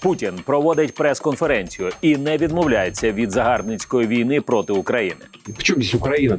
Путін проводить прес-конференцію і не відмовляється від загарбницької війни проти України. В Україна.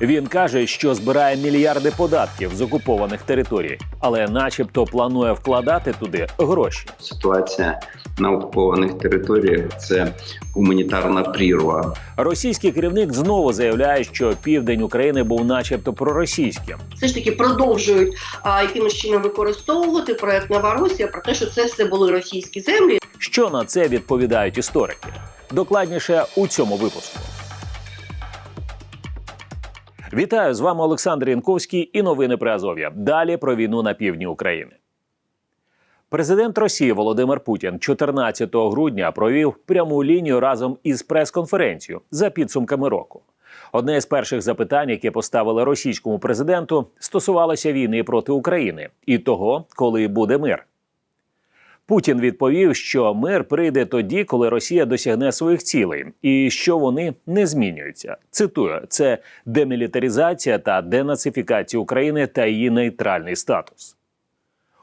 Він каже, що збирає мільярди податків з окупованих територій, але, начебто, планує вкладати туди гроші. Ситуація на окупованих територіях це гуманітарна прірва. Російський керівник знову заявляє, що південь України був, начебто, проросійським. все ж таки продовжують а, якимось чином використовувати проект Новоросія про те, що це все були російські землі. Що на це відповідають історики? Докладніше у цьому випуску. Вітаю з вами Олександр Янковський і новини про Азов'я. Далі про війну на півдні України. Президент Росії Володимир Путін 14 грудня провів пряму лінію разом із прес-конференцією за підсумками року. Одне з перших запитань, яке поставили російському президенту, стосувалося війни проти України і того, коли буде мир. Путін відповів, що мир прийде тоді, коли Росія досягне своїх цілей, і що вони не змінюються. Цитую: це демілітаризація та денацифікація України та її нейтральний статус.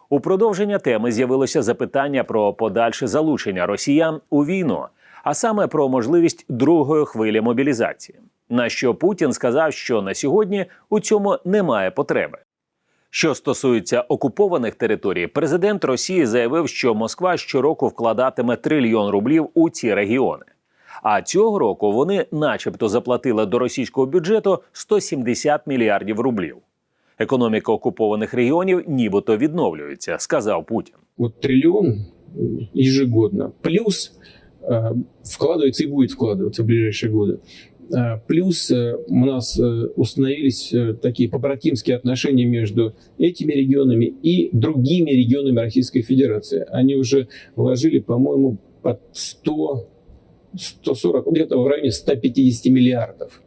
У продовження теми з'явилося запитання про подальше залучення росіян у війну, а саме про можливість другої хвилі мобілізації. На що Путін сказав, що на сьогодні у цьому немає потреби. Що стосується окупованих територій, президент Росії заявив, що Москва щороку вкладатиме трильйон рублів у ці регіони. А цього року вони, начебто, заплатили до російського бюджету 170 мільярдів рублів. Економіка окупованих регіонів нібито відновлюється, сказав Путін. Вот триллион м, ежегодно. Плюс э, вкладывается и будет вкладываться в ближайшие годы. Э, Плюс э, у нас э, установились такие побратимские отношения между этими регионами и другими регионами Российской Федерации. Они уже вложили, по-моему, под 100, 140, ну, где-то в районе 150 миллиардов.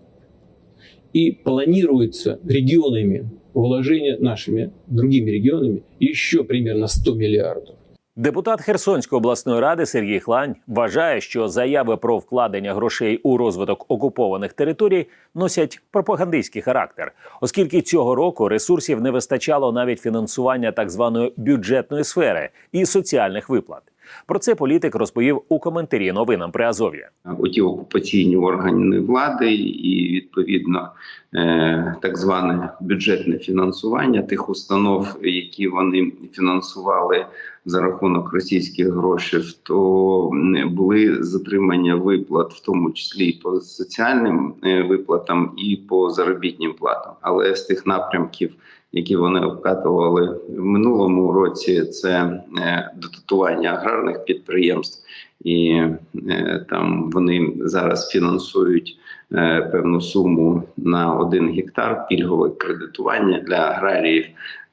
И планируется регионами вложения нашими другими регионами еще примерно 100 миллиардов. Депутат Херсонської обласної ради Сергій Хлань вважає, що заяви про вкладення грошей у розвиток окупованих територій носять пропагандистський характер, оскільки цього року ресурсів не вистачало навіть фінансування так званої бюджетної сфери і соціальних виплат. Про це політик розповів у коментарі новинам при Азов'я. Оті окупаційні органи влади і відповідно е, так зване бюджетне фінансування тих установ, які вони фінансували за рахунок російських грошей, то були затримання виплат, в тому числі і по соціальним е, виплатам, і по заробітним платам. Але з тих напрямків, які вони обкатували в минулому році, це е, дотатування аграрних підприємств, і е, там вони зараз фінансують е, певну суму на один гектар пільгове кредитування для аграріїв.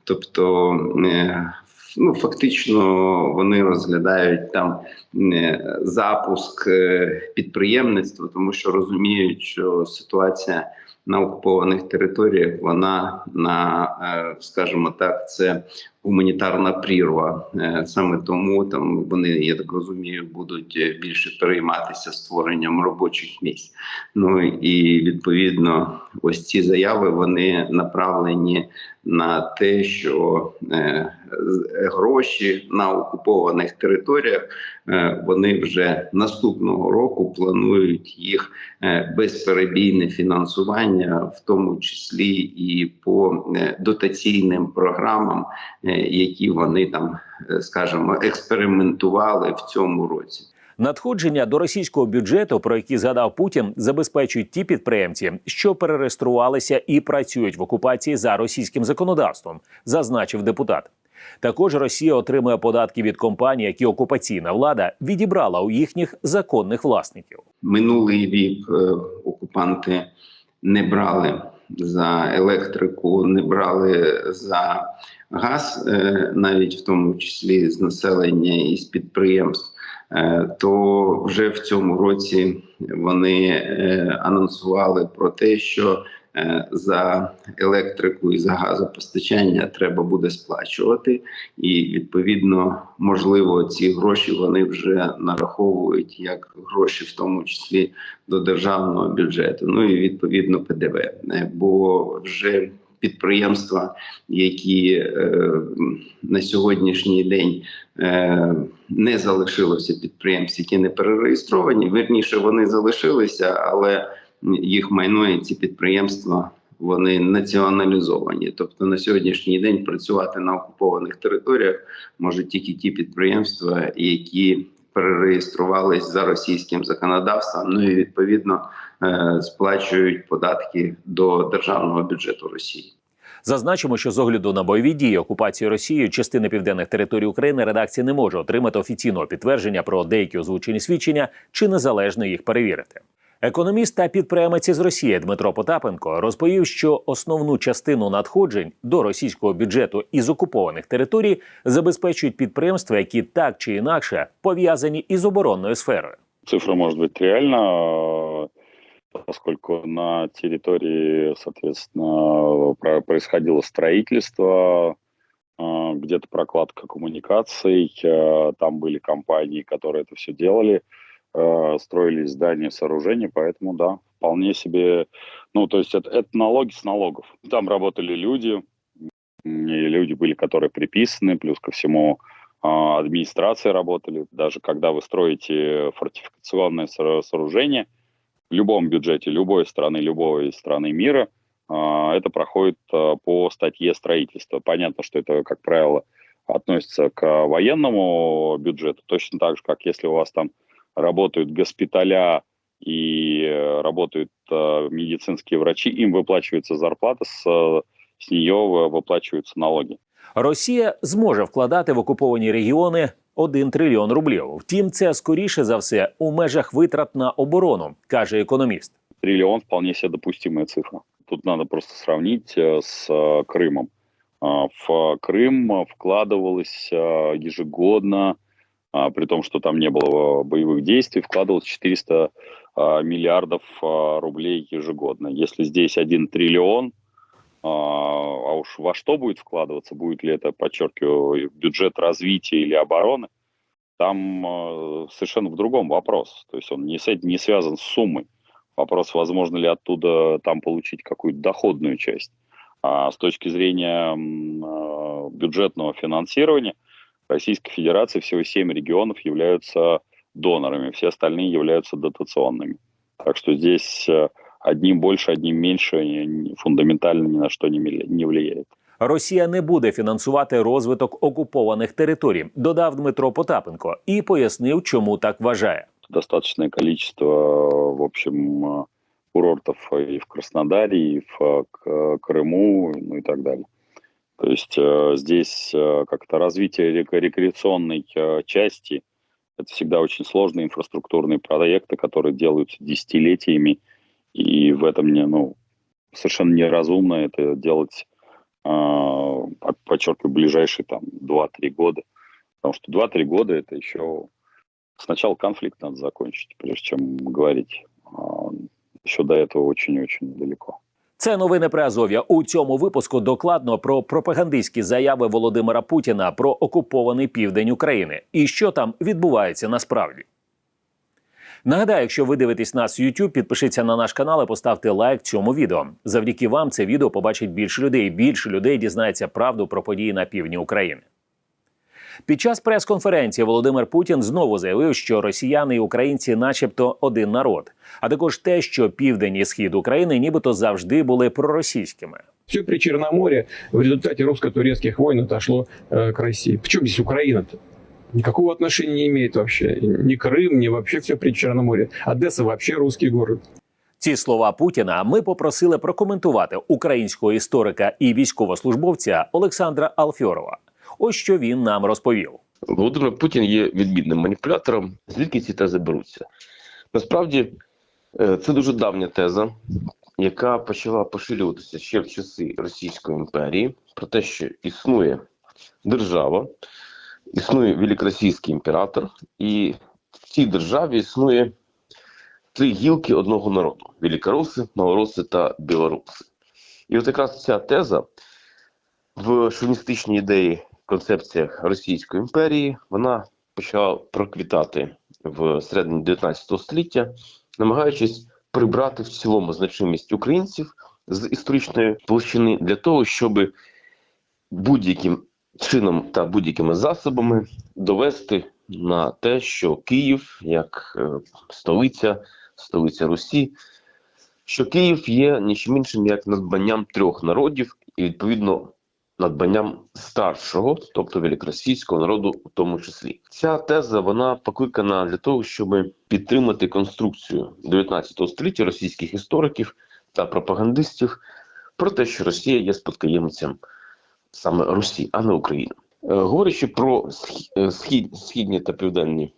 Тобто, ну фактично вони розглядають там запуск підприємництва, тому що розуміють, що ситуація на окупованих територіях вона на, е, скажімо так, це гуманітарна прірва. Е, Саме тому там вони, я так розумію, будуть е, більше перейматися створенням робочих місць. Ну і відповідно, ось ці заяви вони направлені на те, що гроші на окупованих територіях вони вже наступного року планують їх безперебійне фінансування, в тому числі і по е, дотаційним програмам, е, які вони там, е, скажімо, експериментували в цьому році. Надходження до російського бюджету, про які згадав Путін, забезпечують ті підприємці, що перереєструвалися і працюють в окупації за російським законодавством, зазначив депутат. Також Росія отримує податки від компаній, які окупаційна влада відібрала у їхніх законних власників. Минулий рік окупанти не брали за електрику, не брали за газ, е, навіть в тому числі з населення і з підприємств. Е, То вже в цьому році вони е, анонсували про те, що за електрику і за газопостачання треба буде сплачувати, і відповідно, можливо, ці гроші вони вже нараховують як гроші, в тому числі до державного бюджету. Ну і відповідно ПДВ, Е, бо вже підприємства, які е, на сьогоднішній день е, не залишилося підприємств, які не перереєстровані. Вірніше вони залишилися, але їх майно і ці підприємства вони націоналізовані. Тобто на сьогоднішній день працювати на окупованих територіях можуть тільки ті підприємства, які перереєструвались за російським законодавством, ну і відповідно е, сплачують податки до державного бюджету Росії. Зазначимо, що з огляду на бойові дії окупації Росією частини південних територій України редакція не може отримати офіційного підтвердження про деякі озвучені свідчення чи незалежно їх перевірити. Економіст та підприємець із Росії Дмитро Потапенко розповів, що основну частину надходжень до російського бюджету із окупованих територій забезпечують підприємства, які так чи інакше пов'язані із оборонною сферою. Цифра может быть реально, э, поскольку на территории, соответственно, про- происходило строительство, э, где-то прокладка коммуникаций, э, там были компании, которые это все делали, Э, строились здания, сооружения, поэтому да, вполне себе, ну то есть это, это налоги с налогов. Там работали люди, и люди были, которые приписаны, плюс ко всему а, администрации работали. Даже когда вы строите фортификационное со- сооружение в любом бюджете любой страны, любой страны мира, а, это проходит а, по статье строительства. Понятно, что это, как правило, относится к военному бюджету, точно так же, как если у вас там работают госпиталя и э, работают э, медицинские врачи, им выплачивается зарплата, с, э, с нее вы- выплачиваются налоги. Росія зможе вкладати в окуповані регіони 1 трильйон рублів. Втім, це скоріше за все у межах витрат на оборону, каже економіст. триллион вполне себе допустимая цифра. Тут надо просто сравнить э, с э, Крымом. А, В Крым э, вкладывалось э, ежегодно, а, при том, что там не было боевых действий, вкладывалось 400 а, миллиардов а, рублей ежегодно. Если здесь 1 триллион, а а уж во что будет вкладываться, будет ли это, подчеркиваю, бюджет развития или обороны, там э, совершенно в другом вопрос. То есть он не, с этим, не связан с суммой. Вопрос, возможно ли оттуда там получить какую-то доходную часть. А с точки зрения э, бюджетного финансирования Российской Федерации всего 7 регионов являются донорами, все остальные являются дотационными. Так что здесь э, одним больше, одним меньше э, не- фундаментально ни на что не мили- не влияет. Росія не буде фінансувати розвиток окупованих територій, додав Дмитро Потапенко і пояснив, чому так вважає. достаточное количество, в общем, э, курортов и в Краснодаре, и в э, К- Крыму, ну и так далее. То есть э, здесь э, как-то развитие рек- рекреационной э, части это всегда очень сложные инфраструктурные проекты, которые делаются десятилетиями, и в этом не, ну, совершенно неразумно это делать, э, под- подчеркиваю, ближайшие там 2-3 года. Потому что 2-3 года это еще Сначала конфликт надо закончить, прежде чем говорить. А, Еще до этого очень-очень далеко. Це новини при Азов'я. У цьому випуску докладно про пропагандистські заяви Володимира Путіна про окупований південь України і що там відбувається насправді. Нагадаю, якщо ви дивитесь нас в YouTube, підпишіться на наш канал і поставте лайк цьому відео. Завдяки вам це відео побачить більше людей. Більше людей дізнається правду про події на півдні України. Під час прес-конференції Володимир Путін знову заявив, що росіяни і українці, начебто, один народ, а також те, що південь і схід України нібито завжди були проросійськими. Все при Черноморье в результате русско-турецких войн отошло э, к России. Причем здесь Украина-то? Никакого отношения не имеет вообще. Ни Крым, ни вообще все при Черноморье. Одесса вообще русский город. Ці слова Путіна ми попросили прокоментувати українського історика і військовослужбовця Олександра Алфьорова. Ось що він нам розповів. Володимир Путін є відмінним маніпулятором. Звідки ці тези беруться? Насправді, е, це дуже давня теза, яка почала поширюватися ще в часи Російської імперії, про те, що існує держава, існує великоросійський імператор, і в цій державі існує три гілки одного народу: великороси, малороси та білоруси. І от якраз ця теза в шовіністичній ідеї концепціях Російської імперії. Вона почала проквітати в середині 19 століття, намагаючись прибрати в цілому значимість українців з історичної площини для того, щоб будь-яким чином та будь-якими засобами довести на те, що Київ, як е, столиця, столиця Русі, що Київ є нічим іншим як надбанням трьох народів. І відповідно надбанням старшого, тобто великоросійського народу, в тому числі. Ця теза вона покликана для того, щоб підтримати конструкцію 19 століття російських істориків та пропагандистів про те, що Росія є спадкоємцем саме Русі, а не України. Е, Говорячи про е, схід, східні та південні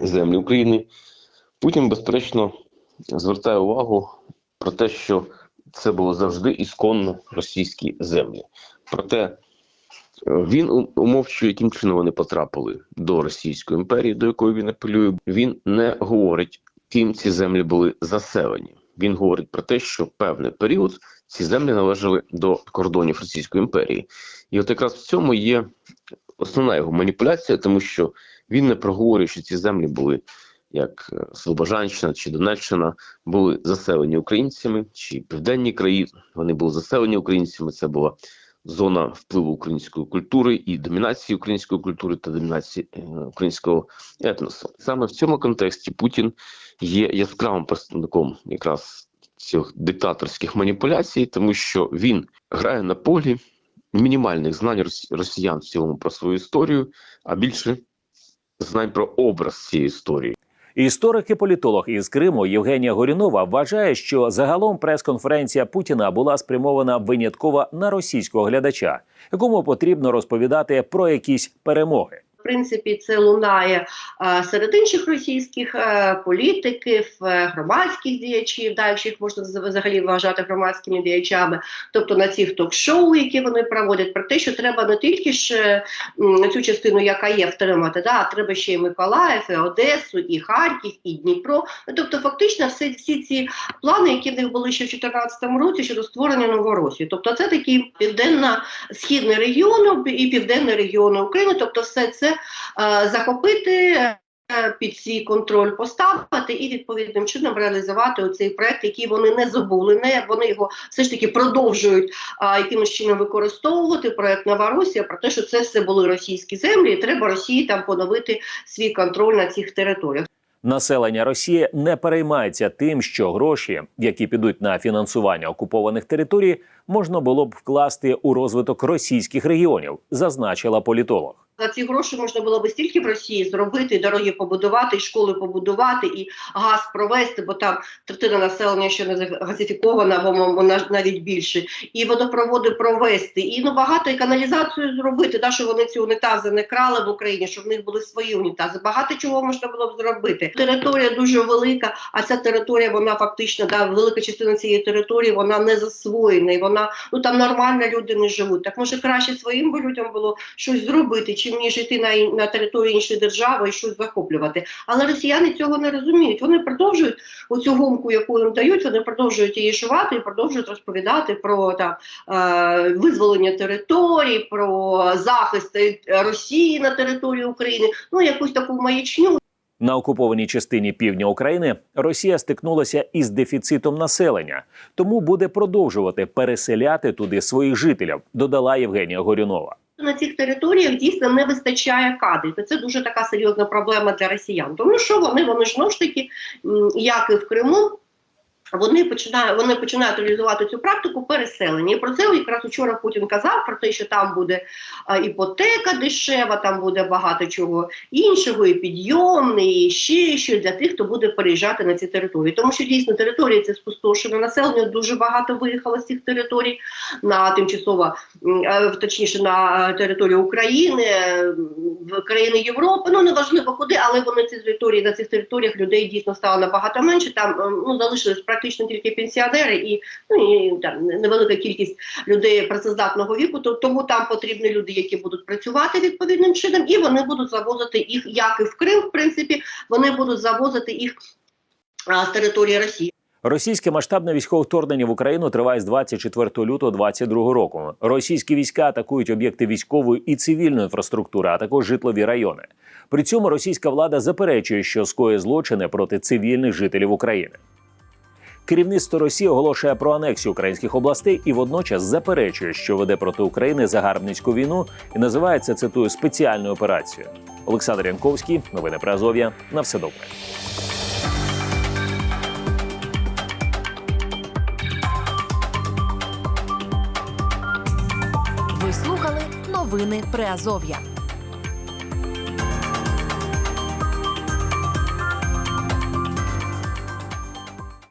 землі України, Путін, безперечно, звертає увагу про те, що це було завжди ісконно російські землі. Проте е, він умовчує, яким чином вони потрапили до Російської імперії, до якої він апелює. Він не говорить, ким ці землі були заселені. Він говорить про те, що певний період ці землі належали до кордонів Російської імперії. І от якраз в цьому є основна його маніпуляція, тому що він не проговорює, що ці землі були як е, Слобожанщина чи Донеччина, були заселені українцями, чи південні краї вони були заселені українцями. Це була зона впливу української культури і домінації української культури та домінації е, українського етносу. Саме в цьому контексті Путін є яскравим представником якраз цих диктаторських маніпуляцій, тому що він грає на полі мінімальних знань рос- росіян в цілому про свою історію, а більше знань про образ цієї історії. Історик і політолог із Криму Євгенія Горінова вважає, що загалом прес-конференція Путіна була спрямована винятково на російського глядача, якому потрібно розповідати про якісь перемоги. Принципі, це лунає е, серед інших російських е, політиків, е, громадських діячів, да, якщо їх можна вза- взагалі вважати громадськими діячами, тобто на цих ток-шоу, які вони проводять, про те, що треба не тільки ж цю частину, яка є, втримати, да, а треба ще і Миколаїв, і Одесу, і Харків, і Дніпро. Ну, Тобто, фактично, всі, всі ці плани, які в них були ще в 2014 році щодо створення Новоросії. Тобто, це такий південно-східний регіон і південний регіон України. Тобто, все це е, захопити. е, Під свій контроль поставити і відповідним чином реалізувати оцей проект, який вони не забули, не вони його все ж таки продовжують а, якимось чином використовувати. Проект Новоросія про те, що це все були російські землі, і треба Росії там поновити свій контроль на цих територіях. Населення Росії не переймається тим, що гроші, які підуть на фінансування окупованих територій, можна було б вкласти у розвиток російських регіонів, зазначила політолог. За ці гроші можна було би стільки в Росії зробити, і дороги побудувати, і школи побудувати, і газ провести, бо там третина населення ще не газифікована, або м- вона навіть більше, і водопроводи провести, і ну багато і каналізацію зробити, да, щоб вони ці унітази не крали в Україні, щоб в них були свої унітази. Багато чого можна було б зробити. Територія дуже велика, а ця територія, вона фактично да, велика частина цієї території, вона не засвоєна, і вона ну там нормально люди не живуть. Так може краще своїм людям було щось зробити, чим ніж йти на, на територію іншої держави і щось захоплювати. Але росіяни цього не розуміють. Вони продовжують оцю гумку, яку їм дають, вони продовжують її шувати і продовжують розповідати про там е, визволення територій, про захист е, Росії на території України. Ну якусь таку маячню. На окупованій частині півдня України Росія стикнулася із дефіцитом населення, тому буде продовжувати переселяти туди своїх жителів, додала Євгенія Горюнова. На цих територіях дійсно не вистачає кадрів. І це дуже така серйозна проблема для росіян. Тому що вони, вони знову ж таки, як і в Криму. Вони починають вони починають реалізувати цю практику переселення. І про це якраз вчора Путін казав про те, що там буде іпотека дешева, там буде багато чого іншого, і підйомний, і ще що для тих, хто буде переїжджати на ці території. Тому що дійсно території це спустошено населення. Дуже багато виїхало з цих територій на тимчасово е, точніше на територію України, е, країни Європи. Ну неважливо куди, але вони ці території на цих територіях людей дійсно стало набагато менше. Там е, ну залишились практично тільки пенсіонери і ну і там невелика кількість людей працездатного віку. То тому там потрібні люди, які будуть працювати відповідним чином, і вони будуть завозити їх, як і в Крим, в принципі, вони будуть завозити їх а, з території Росії. Російське масштабне військове вторгнення в Україну триває з 24 лютого 2022 року. Російські війська атакують об'єкти військової і цивільної інфраструктури, а також житлові райони. При цьому російська влада заперечує, що скоє злочини проти цивільних жителів України. Керівництво Росії оголошує про анексію українських областей і водночас заперечує, що веде проти України загарбницьку війну і називає це цитую спеціальною операцією. Олександр Янковський, новини про Азов'я. На все добре. Ви слухали новини Приазов'я.